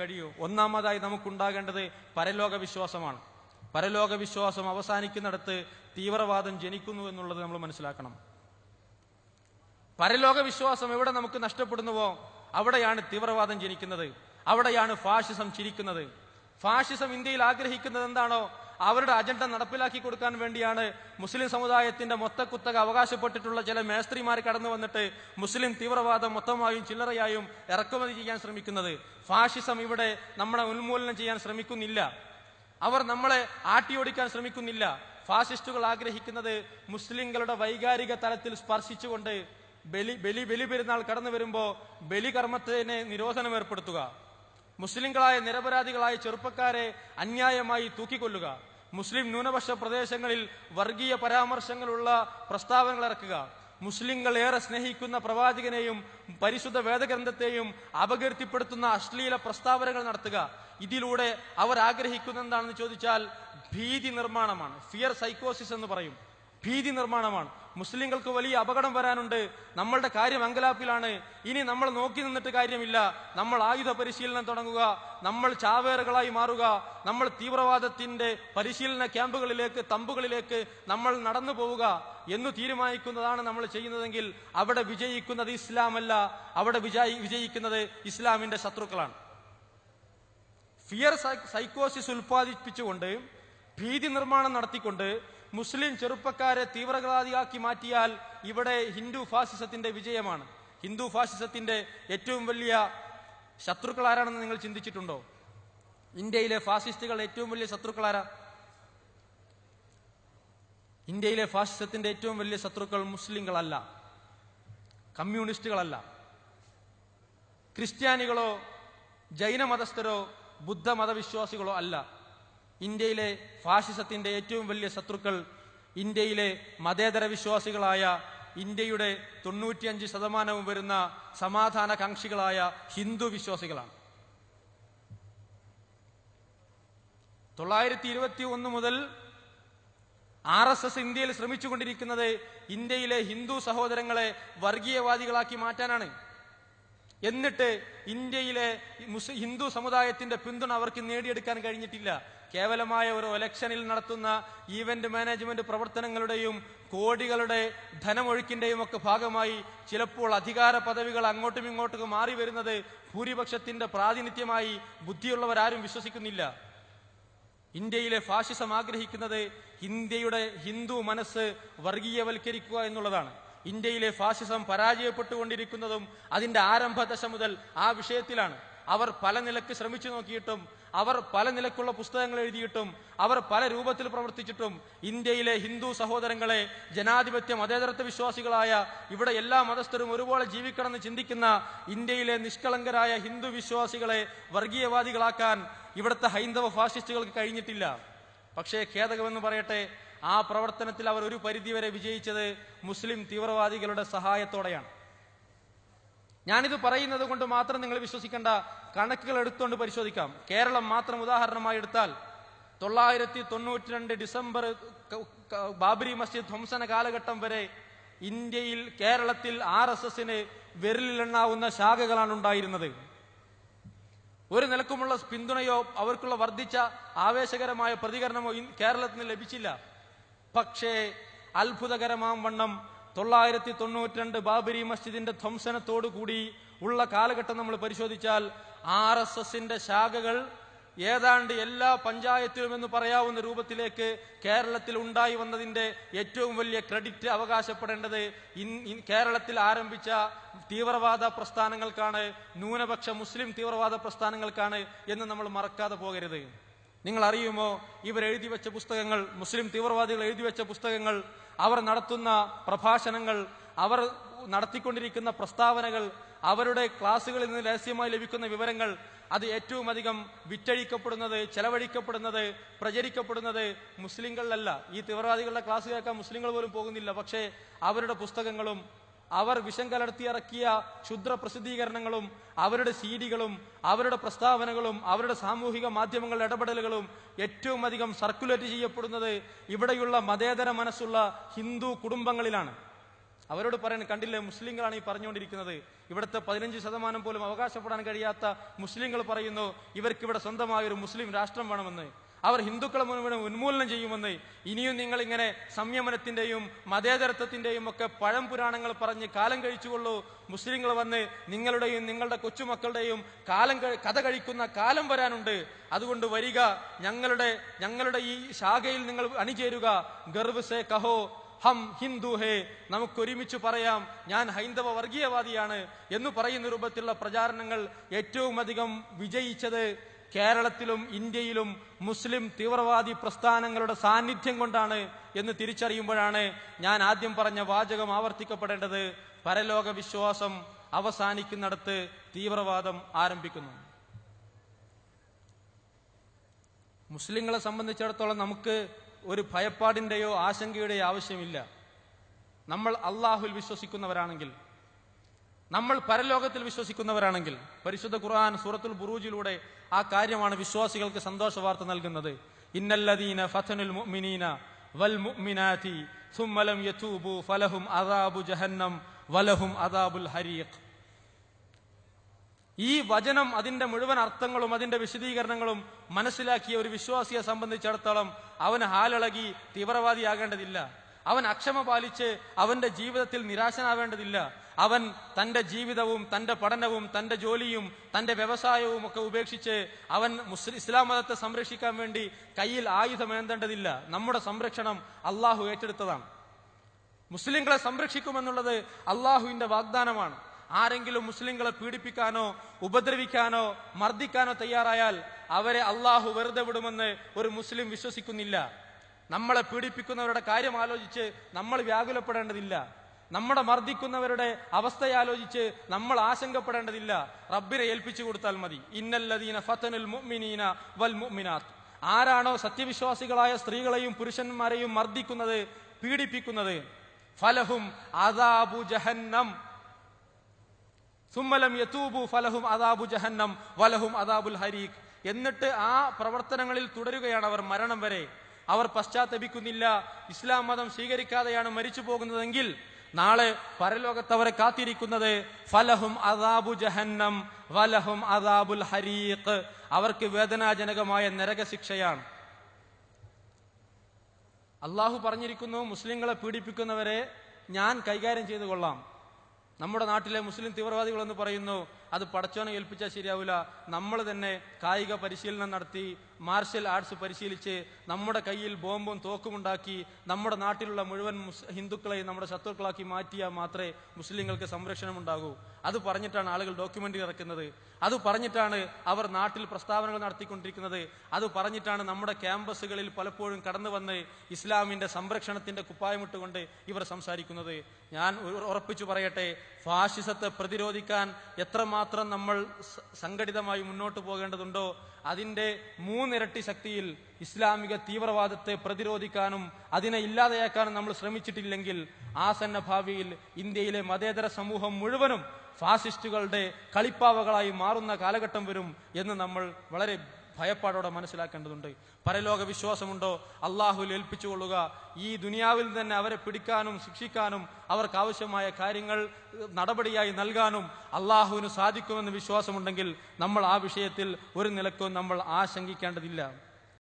കഴിയൂ. ഒന്നാമതായി നമുക്കുണ്ടാകേണ്ടത് പരലോക വിശ്വാസമാണ്. പരലോക വിശ്വാസം അവസാനിക്കുന്നിടത്ത് തീവ്രവാദം ജനിക്കുന്നു എന്നുള്ളത് നമ്മൾ മനസ്സിലാക്കണം. പരലോക വിശ്വാസം എവിടെ നമുക്ക് നഷ്ടപ്പെടുന്നുവോ അവിടെയാണ് തീവ്രവാദം ജനിക്കുന്നത്. അവിടെയാണ് ഫാഷിസം ചിരിക്കുന്നത്. ഫാഷിസം ഇന്ത്യയിൽ ആഗ്രഹിക്കുന്നത് എന്താണോ അവരുടെ അജണ്ട നടപ്പിലാക്കി കൊടുക്കാൻ വേണ്ടിയാണ് മുസ്ലിം സമുദായത്തിന്റെ മൊത്തക്കുത്തക അവകാശപ്പെട്ടിട്ടുള്ള ചില മേസ്ത്രിമാർ കടന്നു വന്നിട്ട് മുസ്ലിം തീവ്രവാദം മൊത്തമായും ചില്ലറയായും ഇറക്കുമതി ചെയ്യാൻ ശ്രമിക്കുന്നത്. ഫാഷിസം ഇവിടെ നമ്മളെ ഉന്മൂലനം ചെയ്യാൻ ശ്രമിക്കുന്നില്ല. അവർ നമ്മളെ ആട്ടിയോടിക്കാൻ ശ്രമിക്കുന്നില്ല. ഫാസിസ്റ്റുകൾ ആഗ്രഹിക്കുന്നത് മുസ്ലിങ്ങളുടെ വൈകാരിക തലത്തിൽ സ്പർശിച്ചുകൊണ്ട് ബലി ബലി ബലി പെരുന്നാൾ കടന്നു വരുമ്പോ ബലികർമ്മത്തിന് നിരോധനം ഏർപ്പെടുത്തുക. മുസ്ലിങ്ങളായ നിരപരാധികളായ ചെറുപ്പക്കാരെ അന്യായമായി തൂക്കിക്കൊല്ലുക. മുസ്ലിം ന്യൂനപക്ഷ പ്രദേശങ്ങളിൽ വർഗീയ പരാമർശങ്ങളുള്ള പ്രസ്താവനകൾ ഇറക്കുക. മുസ്ലിങ്ങൾ ഏറെ സ്നേഹിക്കുന്ന പ്രവാചകനെയും പരിശുദ്ധ വേദഗ്രന്ഥത്തെയും അപകീർത്തിപ്പെടുത്തുന്ന അശ്ലീല പ്രസ്താവനകൾ നടത്തുക. ഇതിലൂടെ അവർ ആഗ്രഹിക്കുന്ന എന്താണെന്ന് ചോദിച്ചാൽ ഭീതി നിർമ്മാണമാണ്. ഫിയർ സൈക്കോസിസ് എന്ന് പറയും. ഭീതി നിർമ്മാണമാണ്. മുസ്ലിങ്ങൾക്ക് വലിയ അപകടം വരാനുണ്ട്. നമ്മളുടെ കാര്യം അങ്കലാപ്പിലാണ്. ഇനി നമ്മൾ നോക്കി നിന്നിട്ട് കാര്യമില്ല. നമ്മൾ ആയുധ പരിശീലനം തുടങ്ങുക. നമ്മൾ ചാവേറുകളായി മാറുക. നമ്മൾ തീവ്രവാദത്തിന്റെ പരിശീലന ക്യാമ്പുകളിലേക്ക് തമ്പുകളിലേക്ക് നമ്മൾ നടന്നു പോവുക എന്ന് തീരുമാനിക്കുന്നതാണ് നമ്മൾ ചെയ്യുന്നതെങ്കിൽ അവിടെ വിജയിക്കുന്നത് ഇസ്ലാമല്ല. അവിടെ വിജയി വിജയിക്കുന്നത് ഇസ്ലാമിന്റെ ശത്രുക്കളാണ്. ഫിയർ സൈക്കോസിസ് ഉൽപ്പാദിപ്പിച്ചുകൊണ്ട് ഭീതി നിർമ്മാണം നടത്തിക്കൊണ്ട് മുസ്ലിം ചെറുപ്പക്കാരെ തീവ്രവാദിയാക്കി മാറ്റിയാൽ ഇവിടെ ഹിന്ദു ഫാസിസത്തിന്റെ വിജയമാണ്. ഹിന്ദു ഫാസിസത്തിന്റെ ഏറ്റവും വലിയ ശത്രുക്കൾ ആരാണെന്ന് നിങ്ങൾ ചിന്തിച്ചിട്ടുണ്ടോ? ഇന്ത്യയിലെ ഫാസിസ്റ്റുകൾ ഏറ്റവും വലിയ ശത്രുക്കൾ ആരാ ഇന്ത്യയിലെ ഫാസിസത്തിന്റെ ഏറ്റവും വലിയ ശത്രുക്കൾ മുസ്ലിങ്ങളല്ല. കമ്മ്യൂണിസ്റ്റുകളല്ല. ക്രിസ്ത്യാനികളോ ജൈനമതസ്ഥരോ ബുദ്ധമതവിശ്വാസികളോ അല്ല. ഇന്ത്യയിലെ ഫാഷിസത്തിന്റെ ഏറ്റവും വലിയ ശത്രുക്കൾ ഇന്ത്യയിലെ മതേതര വിശ്വാസികളായ ഇന്ത്യയുടെ തൊണ്ണൂറ്റിയഞ്ച് ശതമാനവും വരുന്ന സമാധാനകാംക്ഷികളായ ഹിന്ദു വിശ്വാസികളാണ്. തൊള്ളായിരത്തി ഇരുപത്തി ഒന്ന് മുതൽ ആർ എസ് എസ് ഇന്ത്യയിൽ ശ്രമിച്ചുകൊണ്ടിരിക്കുന്നത് ഇന്ത്യയിലെ ഹിന്ദു സഹോദരങ്ങളെ വർഗീയവാദികളാക്കി മാറ്റാനാണ്. എന്നിട്ട് ഇന്ത്യയിലെ ഹിന്ദു സമുദായത്തിന്റെ പിന്തുണ അവർക്ക് നേടിയെടുക്കാൻ കഴിഞ്ഞിട്ടില്ല. കേവലമായ ഒരു ഇലക്ഷനിൽ നടത്തുന്ന ഈവന്റ് മാനേജ്മെന്റ് പ്രവർത്തനങ്ങളുടെയും കോടികളുടെ ധനമൊഴുക്കിന്റെയും ഒക്കെ ഭാഗമായി ചിലപ്പോൾ അധികാര പദവികൾ അങ്ങോട്ടും ഇങ്ങോട്ടും മാറി വരുന്നത് ഭൂരിപക്ഷത്തിന്റെ പ്രാതിനിധ്യമായി ബുദ്ധിയുള്ളവരാരും വിശ്വസിക്കുന്നില്ല. ഇന്ത്യയിലെ ഫാഷിസം ആഗ്രഹിക്കുന്നത് ഇന്ത്യയുടെ ഹിന്ദു മനസ്സ് വർഗീയവൽക്കരിക്കുക എന്നുള്ളതാണ്. ഇന്ത്യയിലെ ഫാസിസം പരാജയപ്പെട്ടുകൊണ്ടിരിക്കുന്നതും അതിന്റെ ആരംഭദശ മുതൽ ആ വിഷയത്തിലാണ്. അവർ പല നിലയ്ക്ക് ശ്രമിച്ചു നോക്കിയിട്ടും അവർ പല നിലക്കുള്ള പുസ്തകങ്ങൾ എഴുതിയിട്ടും അവർ പല രൂപത്തിൽ പ്രവർത്തിച്ചിട്ടും ഇന്ത്യയിലെ ഹിന്ദു സഹോദരങ്ങളെ ജനാധിപത്യ മതേതരത്വ വിശ്വാസികളായ ഇവിടെ എല്ലാ മതസ്ഥരും ഒരുപോലെ ജീവിക്കണമെന്ന് ചിന്തിക്കുന്ന ഇന്ത്യയിലെ നിഷ്കളങ്കരായ ഹിന്ദു വിശ്വാസികളെ വർഗീയവാദികളാക്കാൻ ഇവിടുത്തെ ഹൈന്ദവ ഫാസിസ്റ്റുകൾക്ക് കഴിഞ്ഞിട്ടില്ല. പക്ഷേ ഖേദകമെന്ന് പറയട്ടെ ആ പ്രവർത്തനത്തിൽ അവർ ഒരു പരിധിവരെ വിജയിച്ചത് മുസ്ലിം തീവ്രവാദികളുടെ സഹായത്തോടെയാണ്. ഞാനിത് പറയുന്നത് കൊണ്ട് മാത്രം നിങ്ങൾ വിശ്വസിക്കേണ്ട. കണക്കുകൾ എടുത്തുകൊണ്ട് പരിശോധിക്കാം. കേരളം മാത്രം ഉദാഹരണമായി എടുത്താൽ തൊള്ളായിരത്തി തൊണ്ണൂറ്റി രണ്ട് ഡിസംബർ ബാബരി മസ്ജിദ് ധ്വംസന കാലഘട്ടം വരെ ഇന്ത്യയിൽ കേരളത്തിൽ ആർ എസ് എസിന് വിരലിലെണ്ണാവുന്ന ശാഖകളാണ് ഉണ്ടായിരുന്നത്. ഒരു നിലക്കുമുള്ള പിന്തുണയോ അവർക്കുള്ള വർദ്ധിച്ച ആവേശകരമായ പ്രതികരണമോ കേരളത്തിന് ലഭിച്ചില്ല. പക്ഷേ അത്ഭുതകരമാം വണ്ണം തൊള്ളായിരത്തി തൊണ്ണൂറ്റിരണ്ട് ബാബരി മസ്ജിദിന്റെ ധ്വംസനത്തോടുകൂടി ഉള്ള കാലഘട്ടം നമ്മൾ പരിശോധിച്ചാൽ ആർ എസ് എസിന്റെ ശാഖകൾ ഏതാണ്ട് എല്ലാ പഞ്ചായത്തിലും എന്ന് പറയാവുന്ന രൂപത്തിലേക്ക് കേരളത്തിൽ ഉണ്ടായി വന്നതിന്റെ ഏറ്റവും വലിയ ക്രെഡിറ്റ് അവകാശപ്പെടേണ്ടത് കേരളത്തിൽ ആരംഭിച്ച തീവ്രവാദ പ്രസ്ഥാനങ്ങൾക്കാണ് ന്യൂനപക്ഷ മുസ്ലിം തീവ്രവാദ പ്രസ്ഥാനങ്ങൾക്കാണ് എന്ന് നമ്മൾ മറക്കാതെ പോകരുത്. നിങ്ങൾ അറിയുമോ ഇവർ എഴുതി വെച്ച പുസ്തകങ്ങൾ മുസ്ലിം തീവ്രവാദികൾ എഴുതി വെച്ച പുസ്തകങ്ങൾ അവർ നടത്തുന്ന പ്രഭാഷണങ്ങൾ അവർ നടത്തിക്കൊണ്ടിരിക്കുന്ന പ്രസ്താവനകൾ അവരുടെ ക്ലാസ്സുകളിൽ നിന്ന് രഹസ്യമായി ലഭിക്കുന്ന വിവരങ്ങൾ അത് ഏറ്റവും അധികം വിറ്റഴിക്കപ്പെടുന്നത് ചെലവഴിക്കപ്പെടുന്നത് പ്രചരിക്കപ്പെടുന്നത് മുസ്ലിങ്ങളിലല്ല. ഈ തീവ്രവാദികളുടെ ക്ലാസ് കേൾക്കാൻ മുസ്ലിങ്ങൾ പോലും പോകുന്നില്ല. പക്ഷേ അവരുടെ പുസ്തകങ്ങളും അവർ വിഷം കലർത്തി ഇറക്കിയ ക്ഷുദ്ര പ്രസിദ്ധീകരണങ്ങളും അവരുടെ സീഡികളും അവരുടെ പ്രസ്താവനകളും അവരുടെ സാമൂഹിക മാധ്യമങ്ങളുടെ ഇടപെടലുകളും ഏറ്റവും അധികം സർക്കുലേറ്റ് ചെയ്യപ്പെടുന്നത് ഇവിടെയുള്ള മതേതര മനസ്സുള്ള ഹിന്ദു കുടുംബങ്ങളിലാണ്. അവരോട് പറയുന്നത് കണ്ടില്ലേ മുസ്ലിങ്ങളാണ് ഈ പറഞ്ഞുകൊണ്ടിരിക്കുന്നത്. ഇവിടുത്തെ പതിനഞ്ച് ശതമാനം പോലും അവകാശപ്പെടാൻ കഴിയാത്ത മുസ്ലിങ്ങൾ പറയുന്നു ഇവർക്കിവിടെ സ്വന്തമായ ഒരു മുസ്ലിം രാഷ്ട്രം വേണമെന്ന്. അവർ ഹിന്ദുക്കളെ മുഴുവൻ ഉന്മൂലനം ചെയ്യുമെന്ന് ഇനിയും നിങ്ങൾ ഇങ്ങനെ സംയമനത്തിന്റെയും മതേതരത്വത്തിന്റെയും ഒക്കെ പഴം പുരാണങ്ങൾ പറഞ്ഞ് കാലം കഴിച്ചുകൊള്ളൂ. മുസ്ലിങ്ങൾ വന്ന് നിങ്ങളുടെയും നിങ്ങളുടെ കൊച്ചുമക്കളുടെയും കാലം കഥ കഴിക്കുന്ന കാലം വരാനുണ്ട്. അതുകൊണ്ട് വരിക. ഞങ്ങളുടെ ഞങ്ങളുടെ ഈ ശാഖയിൽ നിങ്ങൾ അണിചേരുക. ഗർവ് സേ കഹോ. ഹം ഹിന്ദു ഹേ. നമുക്കൊരുമിച്ച് പറയാം. ഞാൻ ഹൈന്ദവ വർഗീയവാദിയാണ് എന്ന് പറയുന്ന രൂപത്തിലുള്ള പ്രചാരണങ്ങൾ ഏറ്റവും അധികം വിജയിച്ചത് കേരളത്തിലും ഇന്ത്യയിലും മുസ്ലിം തീവ്രവാദി പ്രസ്ഥാനങ്ങളുടെ സാന്നിധ്യം കൊണ്ടാണ് എന്ന് തിരിച്ചറിയുമ്പോഴാണ് ഞാൻ ആദ്യം പറഞ്ഞ വാചകം ആവർത്തിക്കപ്പെടേണ്ടത്. പരലോക വിശ്വാസം അവസാനിക്കുന്നിടത്ത് തീവ്രവാദം ആരംഭിക്കുന്നു. മുസ്ലിങ്ങളെ സംബന്ധിച്ചിടത്തോളം നമുക്ക് ഒരു ഭയപ്പാടിന്റെയോ ആശങ്കയുടെയോ ആവശ്യമില്ല. നമ്മൾ അള്ളാഹുൽ വിശ്വസിക്കുന്നവരാണെങ്കിൽ നമ്മൾ പരലോകത്തിൽ വിശ്വസിക്കുന്നവരാണെങ്കിൽ പരിശുദ്ധ ഖുർആൻ സൂറത്തുൽ ബുറൂജിലൂടെ ആ കാര്യമാണ് വിശ്വാസികൾക്ക് സന്തോഷ വാർത്ത നൽകുന്നത് ഇന്നല്ലദീന ഫതനുൽ മുഅ്മിനീന വൽ മുഅ്മിനാതി ثم لم يتوبوا فلهم عذاب جهنم ولهم عذاب الحريق ഈ വചനം അതിന്റെ മുഴുവൻ അർത്ഥങ്ങളും അതിന്റെ വിശദീകരണങ്ങളും മനസ്സിലാക്കിയ ഒരു വിശ്വാസിയെ സംബന്ധിച്ചിടത്തോളം അവന് ഹാലിളകി തീവ്രവാദിയാകേണ്ടതില്ല അവൻ അക്ഷമ പാലിച്ച് അവന്റെ ജീവിതത്തിൽ നിരാശനാവേണ്ടതില്ല അവൻ തന്റെ ജീവിതവും തന്റെ പഠനവും തന്റെ ജോലിയും തന്റെ വ്യവസായവും ഒക്കെ ഉപേക്ഷിച്ച് അവൻ മുസ്ലിം ഇസ്ലാം മതത്തെ സംരക്ഷിക്കാൻ വേണ്ടി കയ്യിൽ ആയുധമേന്തേണ്ടതില്ല നമ്മുടെ സംരക്ഷണം അള്ളാഹു ഏറ്റെടുത്തതാണ്. മുസ്ലിങ്ങളെ സംരക്ഷിക്കുമെന്നുള്ളത് അള്ളാഹുവിന്റെ വാഗ്ദാനമാണ്. ആരെങ്കിലും മുസ്ലിങ്ങളെ പീഡിപ്പിക്കാനോ ഉപദ്രവിക്കാനോ മർദ്ദിക്കാനോ തയ്യാറായാൽ അവരെ അള്ളാഹു വെറുതെ വിടുമെന്ന് ഒരു മുസ്ലിം വിശ്വസിക്കുന്നില്ല. നമ്മളെ പീഡിപ്പിക്കുന്നവരുടെ കാര്യം ആലോചിച്ച് നമ്മൾ വ്യാകുലപ്പെടേണ്ടതില്ല. നമ്മുടെ മർദ്ദിക്കുന്നവരുടെ അവസ്ഥയാലോചിച്ച് നമ്മൾ ആശങ്കപ്പെടേണ്ടതില്ല. റബ്ബിനെ ഏൽപ്പിച്ചു കൊടുത്താൽ മതി. ഇന്നല്ലദീന ഫത്തനുൽ മുഅ്മിനീന വൽ മുഅ്മിനാത്ത്. ആരാണോ സത്യവിശ്വാസികളായ സ്ത്രീകളെയും പുരുഷന്മാരെയും മർദ്ദിക്കുന്നത് പീഡിപ്പിക്കുന്നത്? ഫലഹും അദാബു ജഹന്നം. സുമ്മലം യതൂബു ഫലഹും അദാബു ജഹന്നം. വലഹും അദാബുൽ ഹരീഖ്. എന്നിട്ട് ആ പ്രവർത്തനങ്ങളിൽ തുടരുകയാണ് അവർ മരണം വരെ. അവർ പശ്ചാത്തപിക്കുന്നില്ല. ഇസ്ലാം മതം സ്വീകരിക്കാതെയാണ് മരിച്ചു പോകുന്നതെങ്കിൽ നാളെ പരലോകത്തവരെ കാത്തിരിക്കുന്നത് ഫലഹും അദാബു ജഹന്നം വലഹും അദാബുൽ ഹരീഖ്. അവർക്ക് വേദനാജനകമായ നരകശിക്ഷയാണ്. അള്ളാഹു പറഞ്ഞിരിക്കുന്നു മുസ്ലിങ്ങളെ പീഡിപ്പിക്കുന്നവരെ ഞാൻ കൈകാര്യം ചെയ്തു കൊള്ളാം. നമ്മുടെ നാട്ടിലെ മുസ്ലിം തീവ്രവാദികളെന്ന് പറയുന്നു അത് പടച്ചോനെ ഏൽപ്പിച്ചാൽ ശരിയാവില്ല നമ്മൾ തന്നെ കായിക പരിശീലനം നടത്തി മാർഷൽ ആർട്സ് പരിശീലിച്ച് നമ്മുടെ കയ്യിൽ ബോംബും തോക്കുമുണ്ടാക്കി നമ്മുടെ നാട്ടിലുള്ള മുഴുവൻ ഹിന്ദുക്കളെയും നമ്മുടെ ശത്രുക്കളാക്കി മാറ്റിയാൽ മാത്രമേ മുസ്ലിങ്ങൾക്ക് സംരക്ഷണം ഉണ്ടാകൂ. അത് പറഞ്ഞിട്ടാണ് ആളുകൾ ഡോക്യുമെന്ററി ഇറക്കുന്നത്. അത് പറഞ്ഞിട്ടാണ് അവർ നാട്ടിൽ പ്രസ്താവനകൾ നടത്തിക്കൊണ്ടിരിക്കുന്നത്. അത് പറഞ്ഞിട്ടാണ് നമ്മുടെ ക്യാമ്പസുകളിൽ പലപ്പോഴും കടന്നു വന്ന് ഇസ്ലാമിന്റെ സംരക്ഷണത്തിന്റെ കുപ്പായമിട്ടുകൊണ്ട് ഇവർ സംസാരിക്കുന്നത്. ഞാൻ ഉറപ്പിച്ചു പറയട്ടെ ഫാഷിസത്തെ പ്രതിരോധിക്കാൻ എത്രമാത്രം നമ്മൾ സംഘടിതമായി മുന്നോട്ട് പോകേണ്ടതുണ്ടോ അതിന്റെ മൂന്നിരട്ടി ശക്തിയിൽ ഇസ്ലാമിക തീവ്രവാദത്തെ പ്രതിരോധിക്കാനും അതിനെ ഇല്ലാതെയാക്കാനും നമ്മൾ ശ്രമിച്ചിട്ടില്ലെങ്കിൽ ആസന്ന ഭാവിയിൽ ഇന്ത്യയിലെ മതേതര സമൂഹം മുഴുവനും ഫാസിസ്റ്റുകളുടെ കളിപ്പാവകളായി മാറുന്ന കാലഘട്ടം വരും എന്ന് നമ്മൾ വളരെ ഭയപ്പാടോടെ മനസ്സിലാക്കേണ്ടതുണ്ട്. പരലോക വിശ്വാസമുണ്ടോ? അള്ളാഹുൽ ഏൽപ്പിച്ചുകൊള്ളുക. ഈ ദുനിയാവിൽ തന്നെ അവരെ പിടിക്കാനും ശിക്ഷിക്കാനും അവർക്ക് ആവശ്യമായ കാര്യങ്ങൾ നടപടിയായി നൽകാനും അള്ളാഹുവിന് സാധിക്കുമെന്ന് വിശ്വാസമുണ്ടെങ്കിൽ നമ്മൾ ആ വിഷയത്തിൽ ഒരു നിലക്കും നമ്മൾ ആശങ്കിക്കേണ്ടതില്ല